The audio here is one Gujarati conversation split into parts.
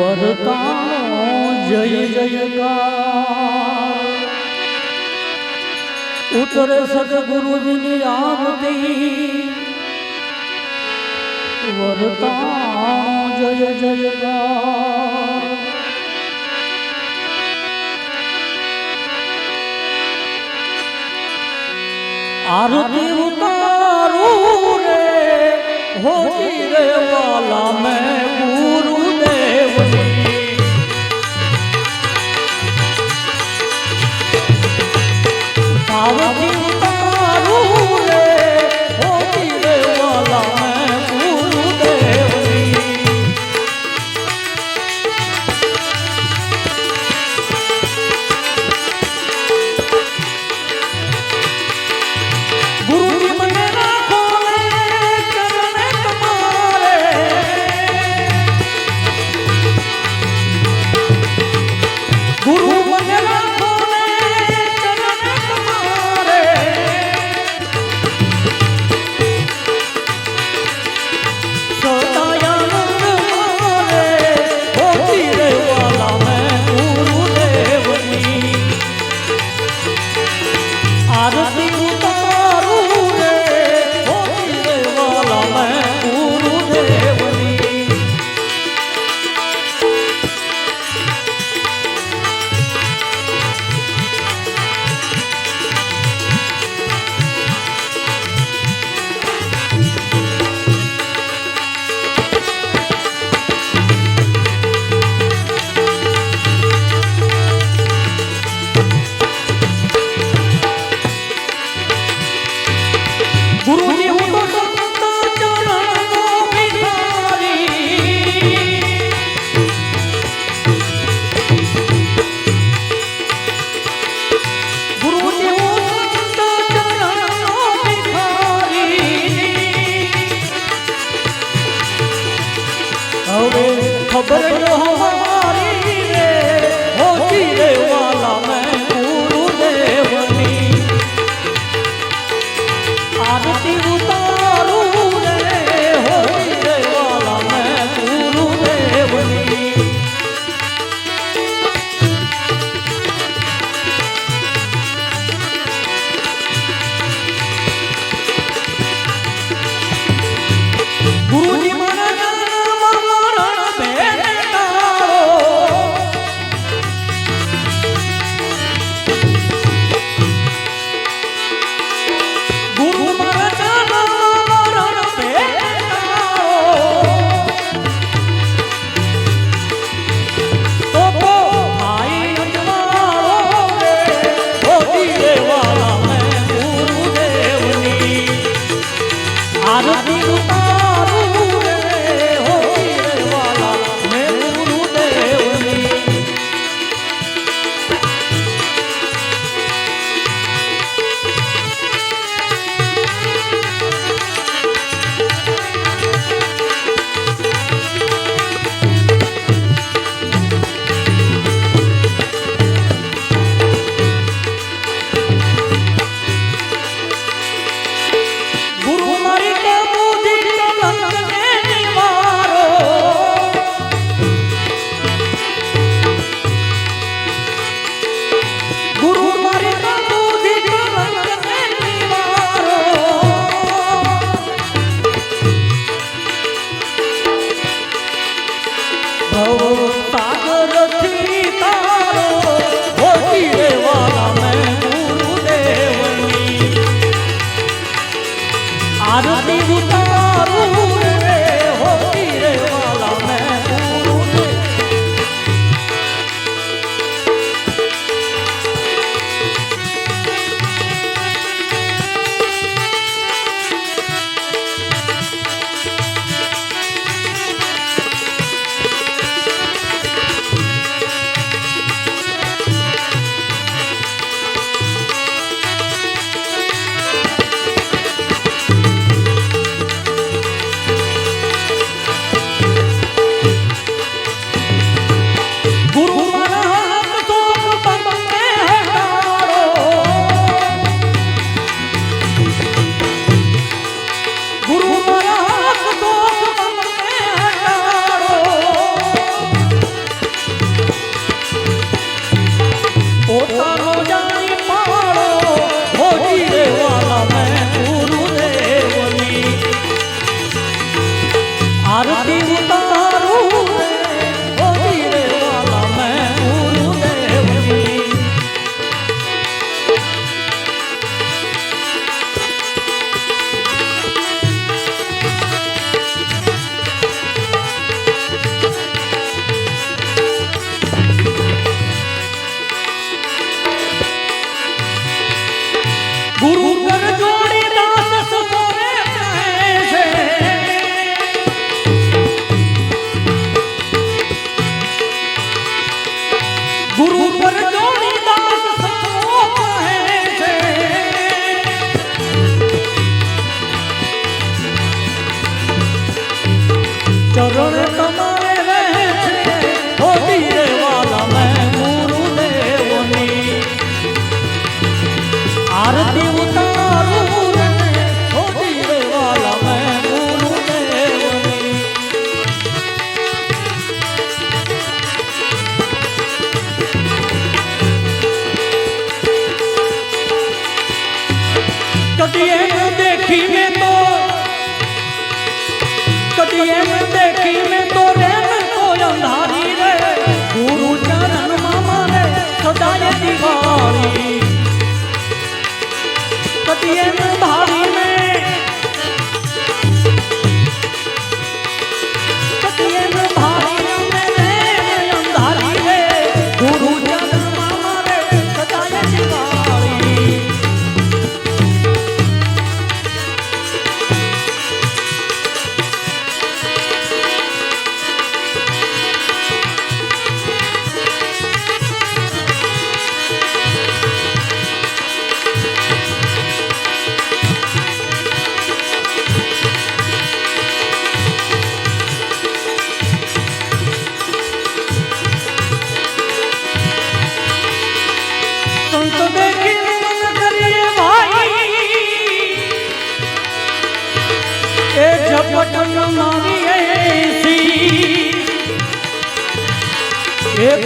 વરતાણો જય જયકાર ઉતરે સદગુરુજીની આરતી વરતાનો જય. જયકાર આરતી ઉતારું રે, હોતી રે વાલા আরতি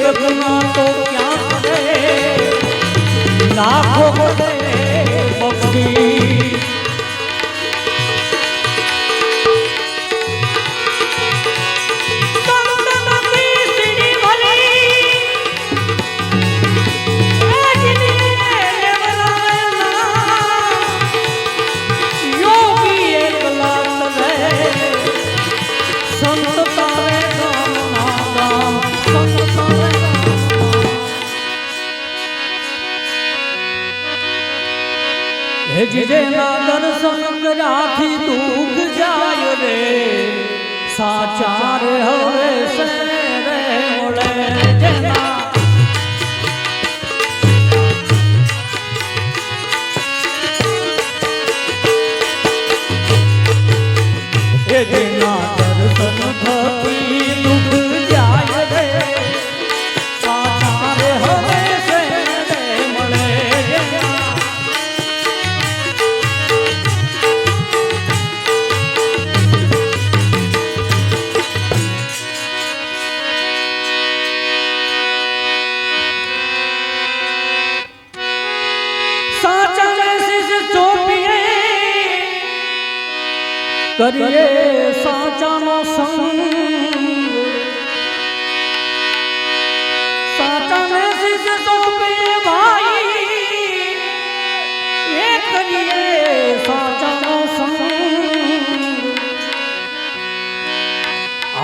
જગના તો ક્યાં લાખો હેજે ના દર્શન કરાથી દુઃખ જાય રે. સાચાર હવે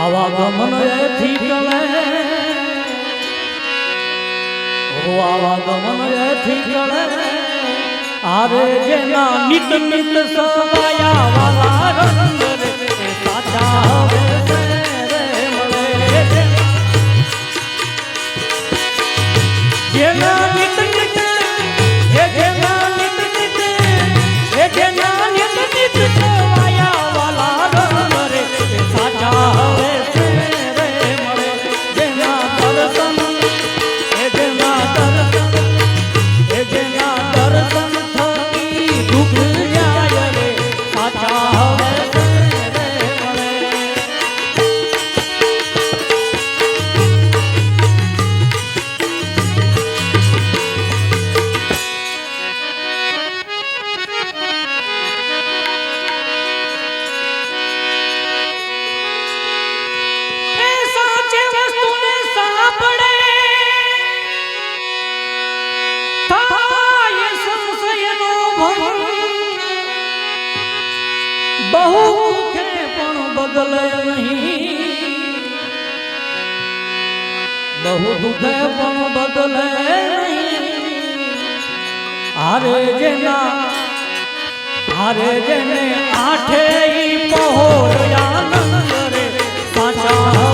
આવાગમન એથી ટળે ઓ આવાગમન એથી ટળે આરે જેના નિત નિત સવાયા વાલા રંગ રે સાચા બહુ કે પણ બદલ નહીં. બહુ દુખે પણ બદલ નહીં. હારે જેના, હારે જેને આઠે પહોર આનંદ રે સાચા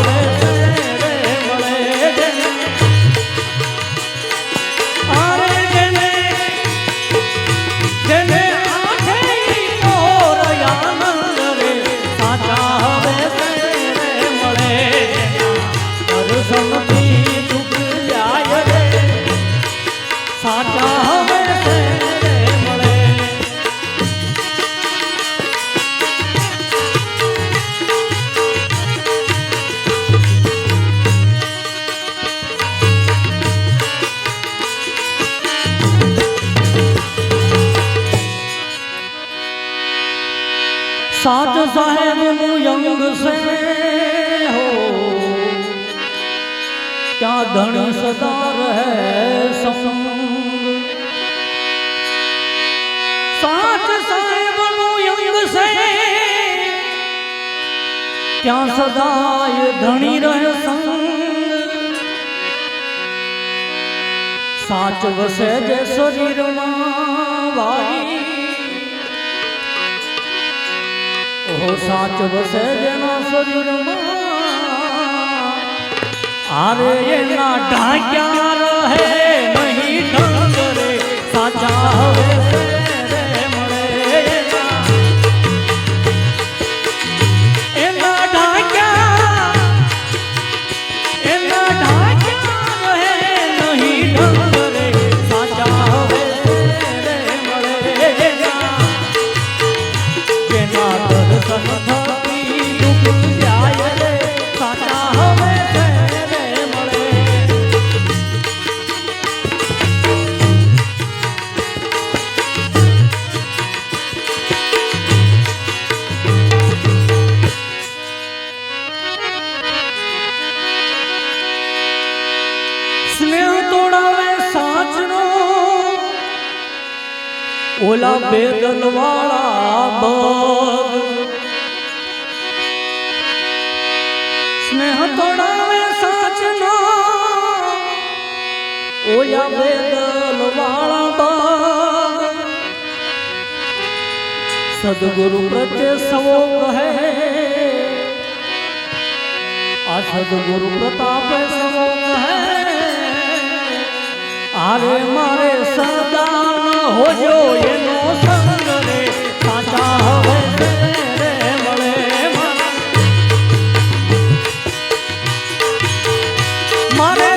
સાત સાહેબ નું યંગ છે હો ત્યાં ધણી સદા રહે સંગ સાત સાહેબ નું યંગ છે ત્યાં સદાય ધણી રહે સંગ સાચ વસે જે શરીરમાં વાઈ ઓહો સાચ વસે જેના શરીરમાં આરે એના ઢાંક્યા રહે નહીં ઢંગ રે સાચા હવે ઓલા બેદલ વાળા બગ સ્નેહ તોડાવે સાચનો ઓલા બેદલ વાળા બગ સદગુરુ પ્રત્યે સવો કહે આ સદગુરુ પ્રતાપે સવો કહે આરે મારે સદા હોજો એનો સંગ રે. સાચા હવે મળે મારે